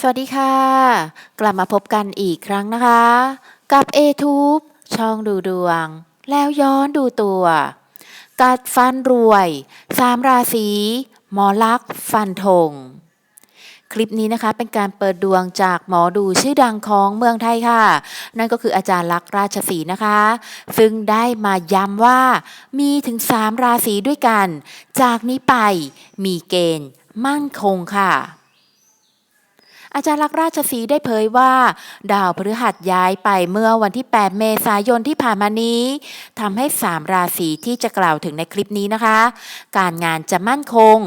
สวัสดีค่ะ กลับมาพบกันอีกครั้งนะคะ กับ a t u b e ช่องดูดวง แล้วย้อนดูตัว กัดฟันรวยสามราศีหมอลักษ์ฟันธงคลิปนี้นะคะเป็นการเปิดดวงจากหมอดูชื่อดังของเมืองไทยค่ะ นั่นก็คืออาจารย์ลักษ์ราชสีนะคะ ซึ่งได้มาย้ำว่ามีถึง 3 ราศีด้วยกัน จากนี้ไปมีเกณฑ์มั่นคงค่ะ อาจารย์ลักษ์ราชสีได้เผยว่า ดาวพฤหัสย้ายไปเมื่อวันที่ 8 เมษายนที่ผ่านมานี้ทำให้ 3 ราศีที่จะกล่าวถึงในคลิปนี้นะคะ การงานจะมั่นคง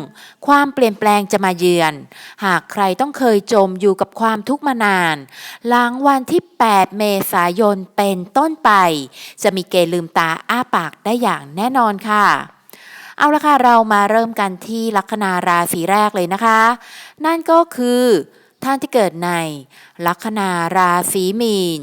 ความเปลี่ยนแปลงจะมาเยือน หากใครต้องเคยจมอยู่กับความทุกข์มานาน หลังวันที่ 8 เมษายนเป็นต้นไป จะมีเกณฑ์ลืมตาอ้าปากได้อย่างแน่นอนค่ะเอาละค่ะ เรามาเริ่มกันที่ลัคนาราศีแรกเลยนะคะ นั่นก็คือ ท่านที่เกิดในลัคนาราศีมีน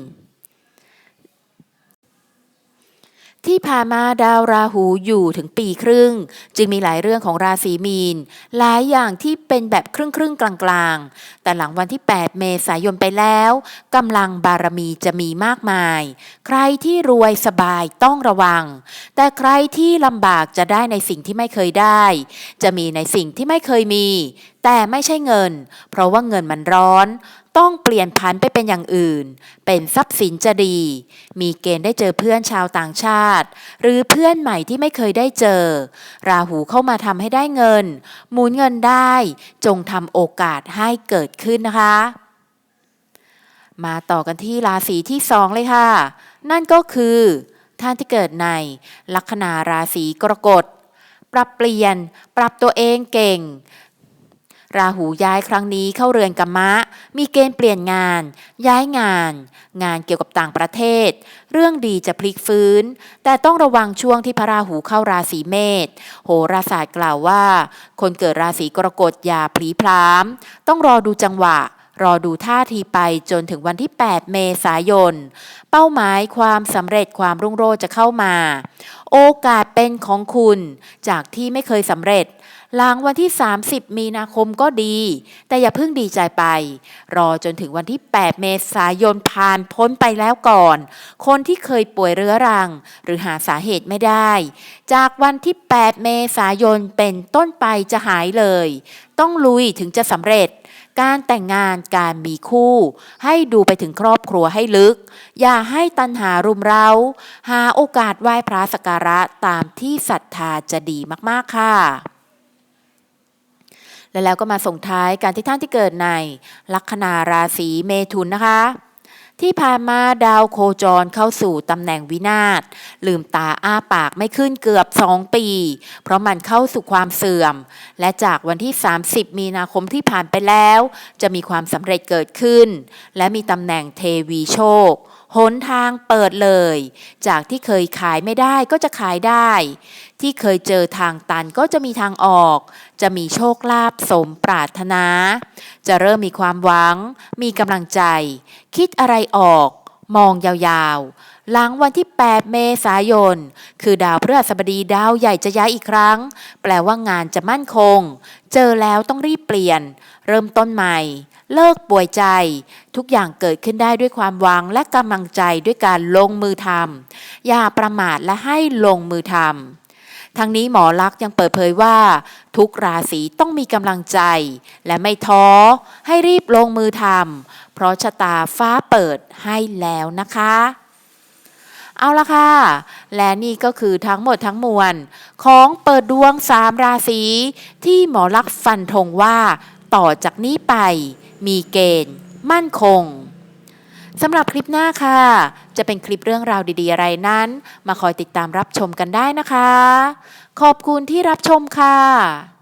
ที่ผ่านมาดาวราหูอยู่ถึงปีครึ่ง จึงมีหลายเรื่องของราศีมีน หลายอย่างที่เป็นแบบครึ่งครึ่งกลางๆ แต่หลังวันที่ 8 เมษายนไปแล้วกำลังบารมีจะมีมากมาย ใครที่รวยสบายต้องระวัง แต่ใครที่ลำบากจะได้ในสิ่งที่ไม่เคยได้ จะมีในสิ่งที่ไม่เคยมี แต่ไม่ใช่เงิน เพราะว่าเงินมันร้อน ต้องเปลี่ยนพันไปเป็นอย่างอื่น เป็นทรัพย์สินจะดี มีเกณฑ์ได้เจอเพื่อนชาวต่างชาติ หรือเพื่อนใหม่ที่ไม่เคยได้เจอ ราหูเข้ามาทำให้ได้เงิน หมุนเงินได้ จงทำโอกาสให้เกิดขึ้นนะคะ มาต่อกันที่ราศีที่สองเลยค่ะ นั่นก็คือท่านที่เกิดในลัคนาราศีกรกฎ ปรับเปลี่ยน ปรับตัวเองเก่ง ราหูย้ายครั้งนี้เข้าเรือนกัมมะ มีเกณฑ์เปลี่ยนงาน ย้ายงาน งานเกี่ยวกับต่างประเทศ เรื่องดีจะพลิกฟื้น แต่ต้องระวังช่วงที่พระราหูเข้าราศีเมษโหราศาสตร์กล่าวว่า คนเกิดราศีกรกฎอย่าพลีพราม ต้องรอดูจังหวะ รอดูท่าทีไปจนถึงวันที่ 8 เมษายน เป้าหมายความสำเร็จความรุ่งโรจน์จะเข้ามา โอกาสเป็นของคุณจากที่ไม่เคยสำเร็จ หลังวันที่ 30 มีนาคมก็ดี แต่อย่าเพิ่งดีใจไป รอจนถึงวันที่ 8 เมษายนผ่านพ้นไปแล้วก่อน คนที่เคยป่วยเรื้อรัง หรือหาสาเหตุไม่ได้ จากวันที่ 8 เมษายนเป็นต้นไปจะหายเลย ต้องลุยถึงจะสำเร็จ การแต่งงานการมีคู่ ให้ดูไปถึงครอบครัวให้ลึก อย่าให้ตันหารุมเร้า หาโอกาสไหว้พระสักการะตามที่ศรัทธาจะดีมากๆค่ะและแล้วก็มาส่งท้ายการที่ท่านที่เกิดในลัคนาราศีเมถุนนะคะ ที่ผ่านมาดาวโคจรเข้าสู่ตำแหน่งวินาศลืมตาอ้าปากไม่ขึ้นเกือบ 2 ปี เพราะมันเข้าสู่ความเสื่อม และจากวันที่ 30 มีนาคมที่ผ่านไปแล้ว จะมีความสำเร็จเกิดขึ้น และมีตำแหน่งเทวีโชคหนทางเปิดเลย จากที่เคยขายไม่ได้ก็จะขายได้ ที่เคยเจอทางตันก็จะมีทางออก จะมีโชคลาภสมปรารถนา จะเริ่มมีความหวัง มีกำลังใจ คิดอะไรออก มองยาวๆ หลังวันที่ 8 เมษายน คือดาวพฤหัสบดีดาวใหญ่จะย้ายอีกครั้ง แปลว่างานจะมั่นคง เจอแล้วต้องรีบเปลี่ยน เริ่มต้นใหม่เลิกป่วยใจ ทุกอย่างเกิดขึ้นได้ด้วยความหวังและกำลังใจด้วยการลงมือทำอย่าประมาทและให้ลงมือทำ ทั้งนี้หมอลักษ์ยังเปิดเผยว่า ทุกราศีต้องมีกำลังใจ และไม่ท้อให้รีบลงมือทำเพราะชะตาฟ้าเปิดให้แล้วนะคะ เอาละค่ะ และนี่ก็คือทั้งหมดทั้งมวล ของเปิดดวงสามราศีที่หมอลักษ์ฟันธงว่า ต่อจากนี้ไป มีเกณฑ์ มั่นคงสำหรับคลิปหน้าค่ะ จะเป็นคลิปเรื่องราวดีๆ อะไรนั้น มาคอยติดตามรับชมกันได้นะคะ ขอบคุณที่รับชมค่ะ